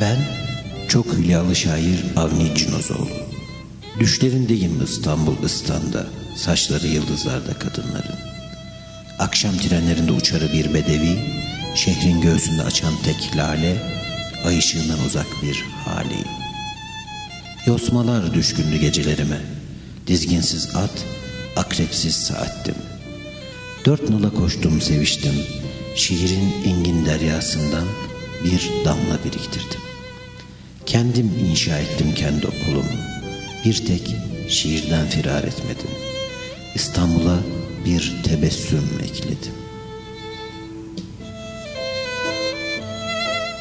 Ben çok hülyalı şair Avni Cinozoğlu. Düşlerindeyim İstanbul İstan'da, saçları yıldızlarda kadınların. Akşam trenlerinde uçarı bir bedevi, şehrin göğsünde açan tek lale, ay ışığından uzak bir hali. Yosmalar düşkündü gecelerime, dizginsiz at, akrepsiz saattim. Dört nala koştum seviştim, şiirin engin deryasından bir damla biriktirdim. Kendim inşa ettim kendi okulumu. Bir tek şiirden firar etmedim. İstanbul'a bir tebessüm ekledim.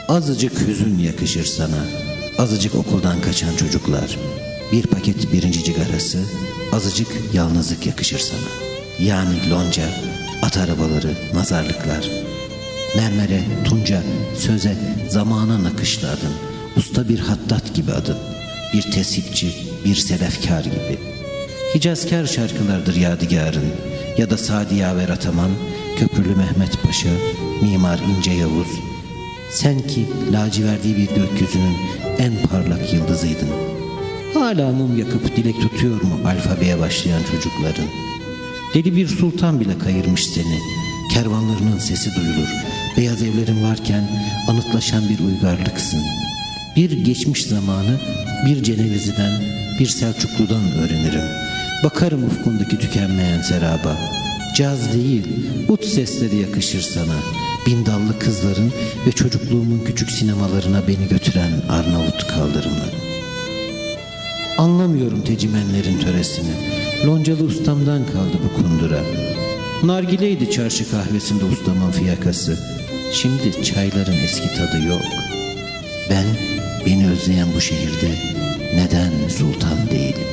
Azıcık hüzün yakışır sana. Azıcık okuldan kaçan çocuklar. Bir paket birinci cigarası. Azıcık yalnızlık yakışır sana. Yani lonca, at arabaları, nazarlıklar. Mermere, tunca, söze, zamana nakışlı adın. Usta bir hattat gibi adın. Bir tesipçi, bir selefkar gibi. Hicazkar şarkılardır yadigarın. Ya da Sadi Yaver Ataman, Köprülü Mehmet Paşa, Mimar İnce Yavuz. Sen ki laciverdi bir gökyüzünün en parlak yıldızıydın. Hala mum yakıp dilek tutuyor mu alfabeye başlayan çocukların? Deli bir sultan bile kayırmış seni. Kervanlarının sesi duyulur. Beyaz evlerin varken anıtlaşan bir uygarlıksın. Bir geçmiş zamanı bir Cenevizli'den, bir Selçuklu'dan öğrenirim. Bakarım ufkundaki tükenmeyen seraba. Caz değil, ut sesleri yakışır sana. Bin dallı kızların ve çocukluğumun küçük sinemalarına beni götüren Arnavut kaldırımları. Anlamıyorum tecimenlerin töresini. Loncalı ustamdan kaldı bu kundura. Nargileydi çarşı kahvesinde ustamın fiyakası. Şimdi çayların eski tadı yok. Ben beni özleyen bu şehirde neden sultan değilim?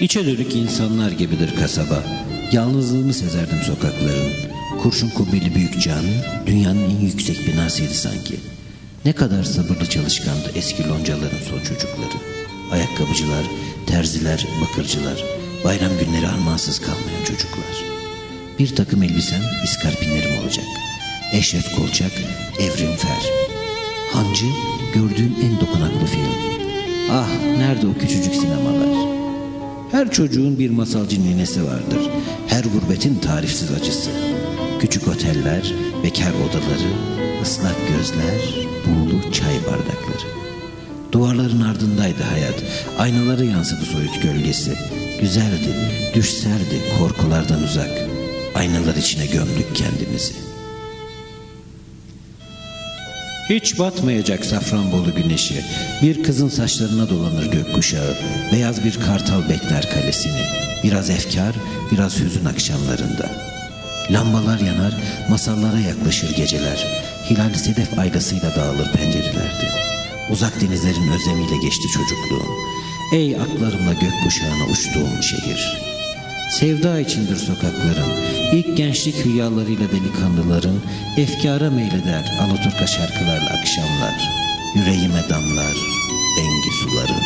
İçe dönük insanlar gibidir kasaba. Yalnızlığımı sezerdim sokakların. Kurşun kubbeli büyük cami, dünyanın en yüksek binasıydı sanki. Ne kadar sabırlı çalışkandı eski loncaların son çocukları. Ayakkabıcılar, terziler, bakırcılar, bayram günleri armağansız kalmayan çocuklar. Bir takım elbisem, iskarpinlerim olacak. Eşref Kolçak, Evrim Fer. Hancı, gördüğüm en dokunaklı film. Ah, nerede o küçücük sinemalar? Her çocuğun bir masalcı ninesi vardır. Her gurbetin tarifsiz acısı. Küçük oteller, bekar odaları, ıslak gözler, buğulu çay bardakları. Duvarların ardındaydı hayat. Aynaları yansıdı soyut gölgesi. Güzeldi, düşserdi korkulardan uzak. Aynalar içine gömdük kendimizi. Hiç batmayacak Safranbolu güneşi. Bir kızın saçlarına dolanır gökkuşağı. Beyaz bir kartal bekler kalesini. Biraz efkar, biraz hüzün akşamlarında. Lambalar yanar, masallara yaklaşır geceler. Hilal sedef aylasıyla dağılır pencerelerde. Uzak denizlerin özlemiyle geçti çocukluğum. Ey aklarımla gökkuşağına uçtuğum şehir. Sevda içindir sokakların, ilk gençlik hülyalarıyla delikanlıların, efkara meyleder Alaturka şarkılarla akşamlar, yüreğime damlar dengi suların.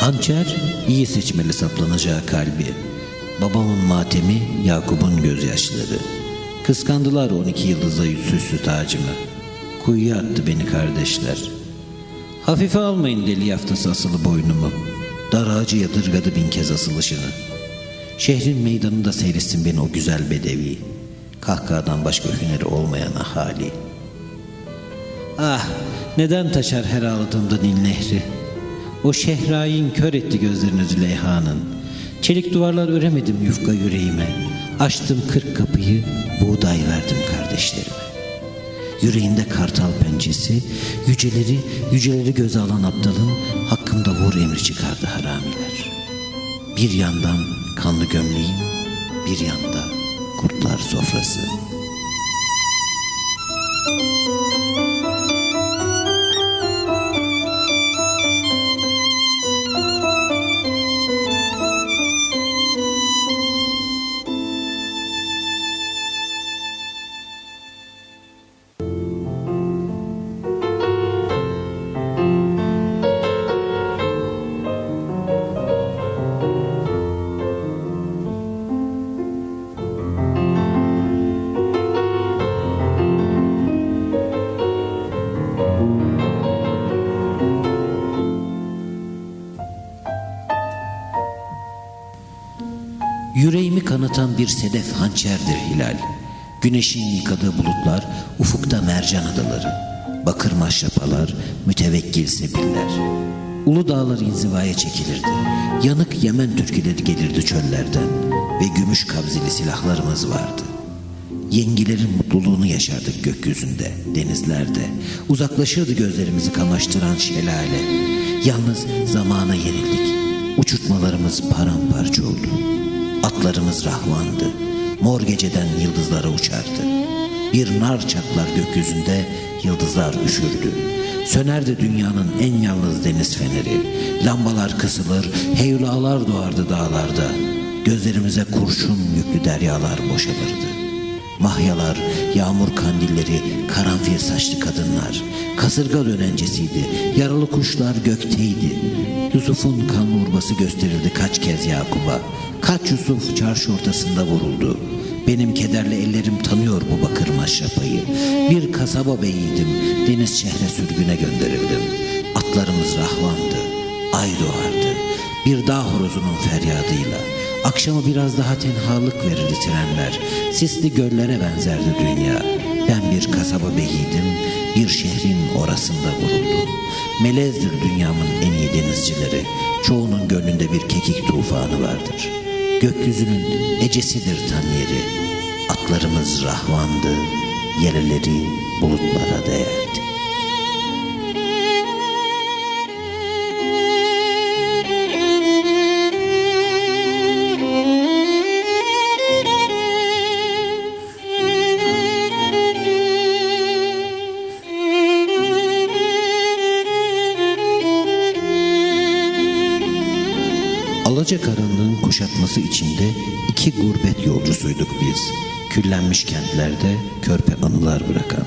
Hançer iyi seçmeli saplanacağı kalbi. Babamın matemi Yakup'un gözyaşları. Kıskandılar 12 yıldızla süslü tacımı. Kuyuya attı beni kardeşler. Hafife almayın deli yaftası asılı boynumu. Dar ağacı yadırgadı bin kez asılışını. Şehrin meydanında seyretsin beni o güzel bedevi. Kahkahadan başka hüneri olmayan ahali. Ah neden taşar her ağladığımda Nil Nehri? O şehrayin kör etti gözlerini Züleyha'nın. Çelik duvarlar öremedim yufka yüreğime. Açtım kırk kapıyı, buğday verdim kardeşlerime. Yüreğinde kartal pençesi, yüceleri, yüceleri göze alan aptalın hakkımda vur emri çıkardı haramiler. Bir yandan kanlı gömleğim, bir yanda kurtlar sofrası. Kanatan bir sedef hançerdir hilal. Güneşin yıkadığı bulutlar ufukta mercan adaları. Bakır maşrapalar mütevekkil sebiller. Ulu dağlar inzivaya çekilirdi. Yanık Yemen türküleri gelirdi çöllerden. Ve gümüş kabzili silahlarımız vardı. Yengilerin mutluluğunu yaşardık gökyüzünde, denizlerde. Uzaklaşırdı gözlerimizi kamaştıran şelale. Yalnız zamana yenildik. Uçurtmalarımız paramparça oldu. Atlarımız rahvandı. Mor geceden yıldızlara uçardı. Bir nar çatlar gökyüzünde, yıldızlar üşürdü. Sönerdi dünyanın en yalnız deniz feneri. Lambalar kısılır, heyulalar doğardı dağlarda. Gözlerimize kurşun yüklü deryalar boşalırdı. Mahyalar, yağmur kandilleri, karanfil saçlı kadınlar. Kasırga dönencesiydi, yaralı kuşlar gökteydi. Yusuf'un kanlı urbası gösterildi kaç kez Yakup'a. Kaç Yusuf çarşı ortasında vuruldu. Benim kederli ellerim tanıyor bu bakır maşrapayı. Bir kasaba beyiydim, deniz şehre sürgüne gönderildim. Atlarımız rahvandı, ay doğardı. Bir dağ horozunun feryadıyla. Akşama biraz daha tenhalık verirdi trenler. Sisli göllere benzerdi dünya. Ben bir kasaba beyiydim, bir şehrin orasında vuruldum. Melezdir dünyamın en iyi denizcileri. Çoğunun gönlünde bir kekik tufanı vardır. Gökyüzünün ecesidir tan yeri. Atlarımız rahvandı, yerleri bulutlara değerdi. Alaca karanlığın kuşatması içinde iki gurbet yolcusuyduk biz. Küllenmiş kentlerde körpe anılar bırakan.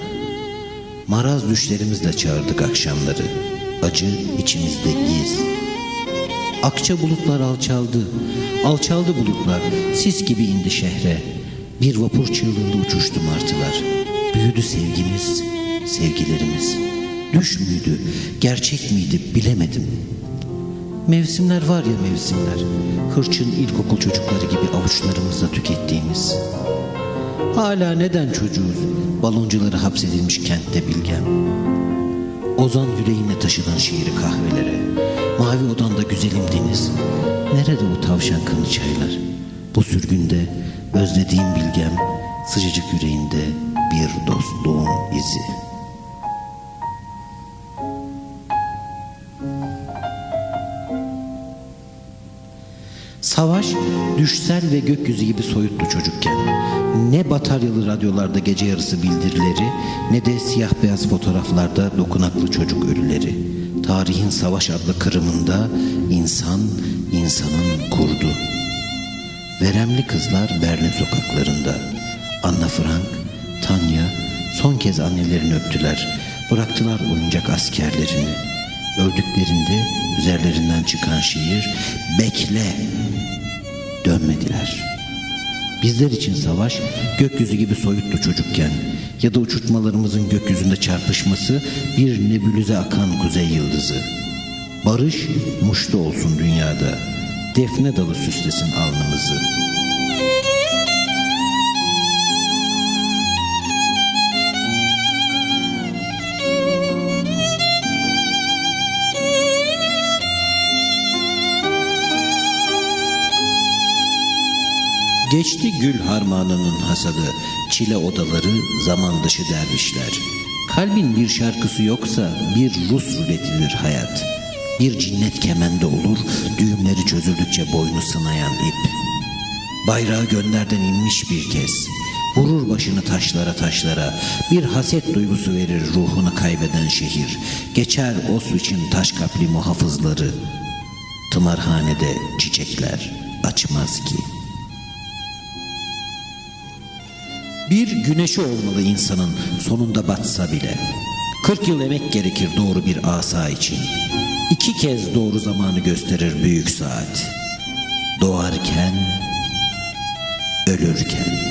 Maraz düşlerimizle çağırdık akşamları. Acı içimizde giz. Akça bulutlar alçaldı. Alçaldı bulutlar. Sis gibi indi şehre. Bir vapur çığlığında uçuştu martılar. Büyüdü sevgimiz, sevgilerimiz. Düş müydü, gerçek miydi bilemedim. Mevsimler var ya mevsimler. Hırçın ilkokul çocukları gibi avuçlarımızda tükettiğimiz. Hala neden çocuğuz? Baloncuları hapsedilmiş kentte bilgem. Ozan yüreğine taşıdığın şiiri kahvelere. Mavi odanda güzelim deniz. Nerede o tavşan kanı çaylar? Bu sürgünde özlediğim bilgem sıcacık yüreğinde bir dostluğun izi. Savaş düşsel ve gökyüzü gibi soyuttu çocukken. Ne bataryalı radyolarda gece yarısı bildirileri ne de siyah beyaz fotoğraflarda dokunaklı çocuk ölüleri. Tarihin savaş adlı kırımında insan insanın kurdu. Veremli kızlar Berlin sokaklarında. Anna Frank, Tanya son kez annelerini öptüler. Bıraktılar oyuncak askerlerini. Öldüklerinde üzerlerinden çıkan şiir bekle dönmediler. Bizler için savaş gökyüzü gibi soyuttu çocukken ya da uçurtmalarımızın gökyüzünde çarpışması bir nebülüze akan kuzey yıldızı. Barış muştu olsun dünyada. Defne dalı süslesin alnımızı. Geçti gül harmanının hasadı, çile odaları, zaman dışı dervişler. Kalbin bir şarkısı yoksa bir Rus ruletidir hayat. Bir cinnet kemende olur, düğümleri çözüldükçe boynu sınayan ip. Bayrağı gönderden inmiş bir kez. Vurur başını taşlara taşlara. Bir haset duygusu verir ruhunu kaybeden şehir. Geçer Oswiç'in taş kapli muhafızları. Tımarhanede çiçekler açmaz ki. Bir güneşi olmalı insanın sonunda batsa bile. 40 yıl emek gerekir doğru bir asa için. İki kez doğru zamanı gösterir büyük saat. Doğarken, ölürken.